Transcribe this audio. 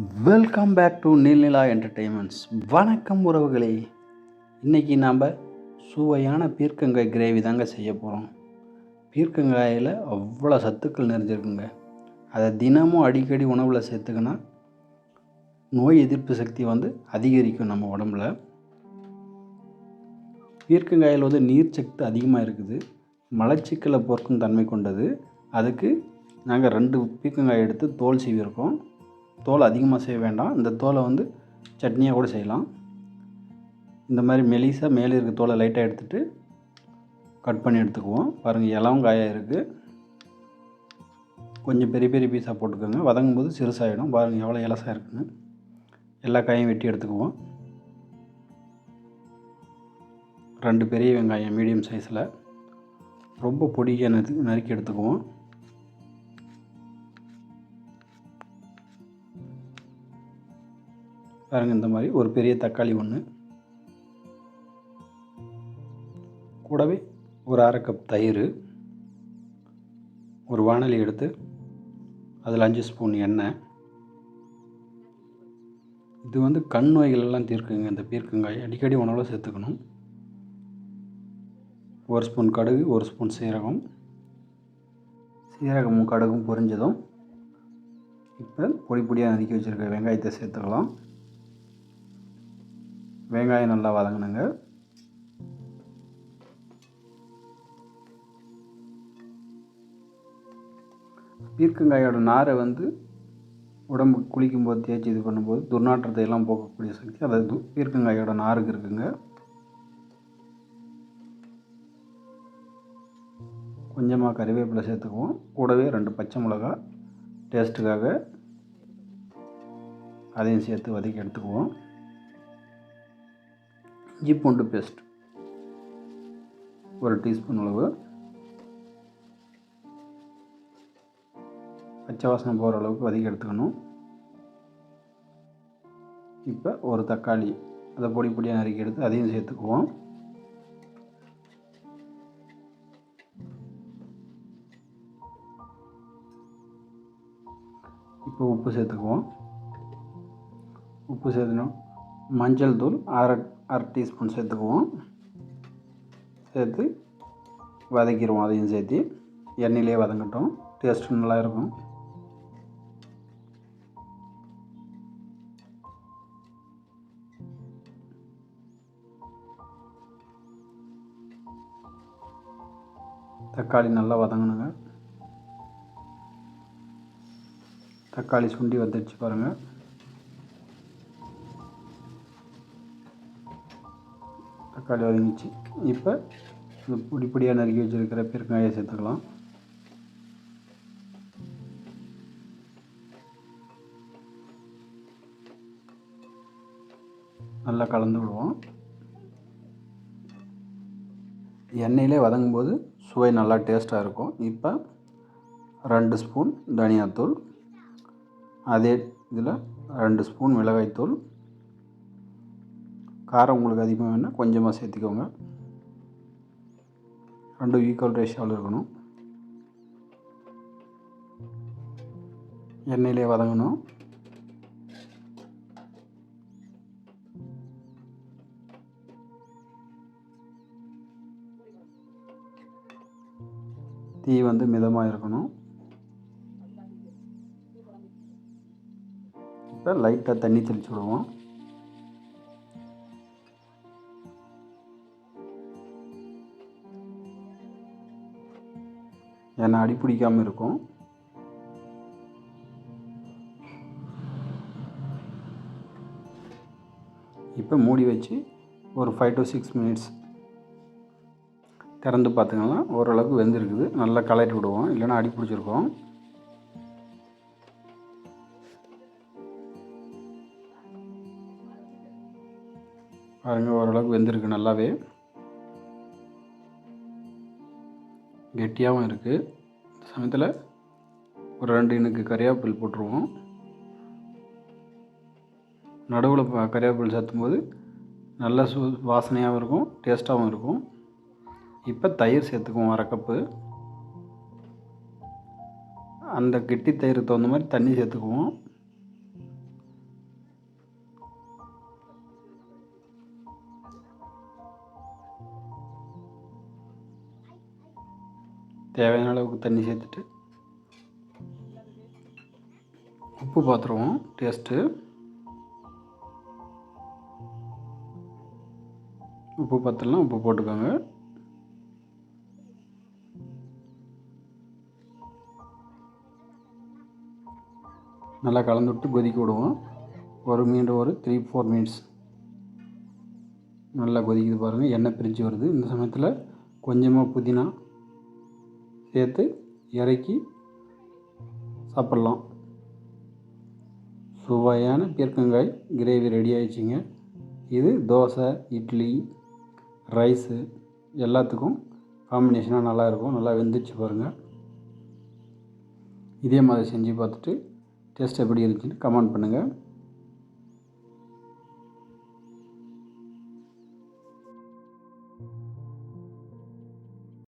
Welcome back to Neelnila entertainments வணக்கம் உறவுகளே. இன்றைக்கி நாம் சுவையான பீர்க்கங்காய் கிரேவி தாங்க செய்ய போகிறோம் பீர்க்கங்காயில் அவ்வளோ சத்துக்கள் நிறைஞ்சிருக்குங்க. அதை தினமும் அடிக்கடி உணவில் சேர்த்துக்கினா நோய் எதிர்ப்பு சக்தி வந்து அதிகரிக்கும் நம்ம உடம்புல. பீர்க்கங்காயில் வந்து நீர் சக்தி அதிகமாக இருக்குது. மலச்சிக்கலை பொறுக்கும் தன்மை கொண்டது. அதுக்கு நாங்கள் ரெண்டு பீர்க்கங்காய் எடுத்து தோல் சீவிருக்கோம் தோல் அதிகமாக செய்ய வேண்டாம். இந்த தோலை வந்து சட்னியாக கூட செய்யலாம். இந்த மாதிரி மெலிசாக மேலே இருக்க தோலை லைட்டாக எடுத்துகிட்டு கட் பண்ணி எடுத்துக்குவோம். பாருங்கள் இலவும் காயாக இருக்குது கொஞ்சம் பெரிய பெரிய பீஸாக போட்டுக்கோங்க. வதங்கும் போது சிறுசாகிடும் பாருங்கள் எவ்வளோ இலசாக இருக்குங்க எல்லா காயும் வெட்டி எடுத்துக்குவோம். ரெண்டு பெரிய வெங்காயம் மீடியம் சைஸில் ரொம்ப பொடியாக நறுக்கி எடுத்துக்குவோம். பாருங்கள் இந்த மாதிரி ஒரு பெரிய தக்காளி ஒன்று கூடவே ஒரு அரை கப் தயிர் ஒரு வானலி எடுத்து அதில் அஞ்சு ஸ்பூன் எண்ணெய். இது வந்து கண் நோய்கள் எல்லாம் தீர்க்குங்க இந்த பீர்க்கங்காய். அடிக்கடி உணவில் சேர்த்துக்கணும். ஒரு ஸ்பூன் கடுகு ஒரு ஸ்பூன் சீரகம். சீரகமும் கடுகும் பொரிஞ்சதும் இப்போ பொடி பொடியாக நறுக்கி வச்சுருக்க வெங்காயத்தை சேர்த்துக்கலாம். வெங்காயம் நல்லா வதங்கினுங்க. பீர்க்கங்காயோட நாரை வந்து உடம்பு குளிக்கும் போது தேய்ச்சி இது பண்ணும்போது துர்நாற்றத்தை எல்லாம் போக்கக்கூடிய சக்தி அதாவது து பீர்க்கங்காயோட நாருக்கு இருக்குங்க. கொஞ்சமாக கறிவேப்பிலை சேர்த்துக்குவோம். கூடவே ரெண்டு பச்சை மிளகா டேஸ்ட்டுக்காக அதையும் சேர்த்து வதக்கி எடுத்துக்குவோம். இஞ்சி பூண்டு பேஸ்ட். ஒரு டீஸ்பூன் அளவு. பச்சை வாசனை போகிற அளவுக்கு வதக்கி எடுத்துக்கணும். இப்போ ஒரு தக்காளி அதை பொடி பொடியாக நறுக்கி எடுத்து அதையும் சேர்த்துக்குவோம். இப்போ உப்பு சேர்த்துக்குவோம். உப்பு சேர்த்துனோம் மஞ்சள் தூள் அரை அரை டீஸ்பூன் சேர்த்துக்குவோம். சேர்த்து வதக்கிடுவோம் அதையும் சேர்த்து. எண்ணெயிலே வதங்கட்டும். டேஸ்ட்டு நல்லா இருக்கும் தக்காளி நல்லா வதங்கணுங்க. தக்காளி சுண்டி வந்துடுச்சு பாருங்கள் தக்காளி வதங்கிச்சு இப்போ இந்த பொடி பொடியாக நறுக்கி வச்சுருக்கிற பெருங்காயை சேர்த்துக்கலாம். நல்லா கலந்து விடுவோம். எண்ணெயிலே வதங்கும் போது சுவை நல்லா டேஸ்ட்டாக இருக்கும். இப்போ ரெண்டு ஸ்பூன் தனியாத்தூள் அதே இதில் ரெண்டு ஸ்பூன் மிளகாய்த்தூள் காரம் உங்களுக்கு அதிகமாக வேணால் கொஞ்சமாக சேர்த்திக்கோங்க. ரெண்டும் ஈக்குவல் ரேஷியோவில் இருக்கணும். எண்ணெயிலே வதங்கணும். தீ வந்து மிதமாக இருக்கணும். இப்போ லைட்டாக தண்ணி தெளித்து விடுவோம். ஏன்னா அடி பிடிக்காமல் இருக்கும். இப்போ மூடி வச்சு ஒரு ஃபைவ் டு சிக்ஸ் மினிட்ஸ் திறந்து பார்த்திங்கன்னா ஓரளவுக்கு வெந்திருக்குது. நல்லா கலட்டி விடுவோம். இல்லைன்னா அடி பிடிச்சிருக்கோம் பாருங்கள் ஓரளவுக்கு வெந்திருக்கு நல்லாவே. கெட்டியாகவும் இருக்குது. இந்த சமயத்தில் ஒரு ரெண்டு இனுக்கு கறியாப்பில் போட்டுருவோம். நடுவில் கறியாப்பில் சேர்த்தும்போது நல்ல சு வாசனையாகவும் இருக்கும் டேஸ்ட்டாகவும் இருக்கும். இப்போ தயிர் சேர்த்துக்குவோம் அரை கப்பு. அந்த கெட்டி தயிருக்கு தகுந்த மாதிரி தண்ணி சேர்த்துக்குவோம். தேவையான அளவுக்கு தண்ணி சேர்த்துட்டு உப்பு பார்த்துருவோம் டேஸ்ட்டு உப்பு பார்த்துலாம் உப்பு போட்டுக்கோங்க. நல்லா கலந்து விட்டு கொதிக்க விடுவோம். ஒரு மீண்டும் ஒரு த்ரீ ஃபோர் மினிட்ஸ் நல்லா கொதிக்குது பாருங்கள் எண்ணெய் பிரிஞ்சு வருது. இந்த சமயத்தில் கொஞ்சமாக புதினா சேர்த்து இறக்கி சாப்பிட்லாம். சுவையான பீர்க்கங்காய் கிரேவி ரெடி ஆயிடுச்சுங்க. இது தோசை இட்லி ரைஸு எல்லாத்துக்கும் காம்பினேஷனாக நல்லா இருக்கும். நல்லா வெந்துச்சு பாருங்கள் இதே மாதிரி செஞ்சு பார்த்துட்டு டேஸ்ட் எப்படி இருந்துச்சுன்னு கமெண்ட் பண்ணுங்கள்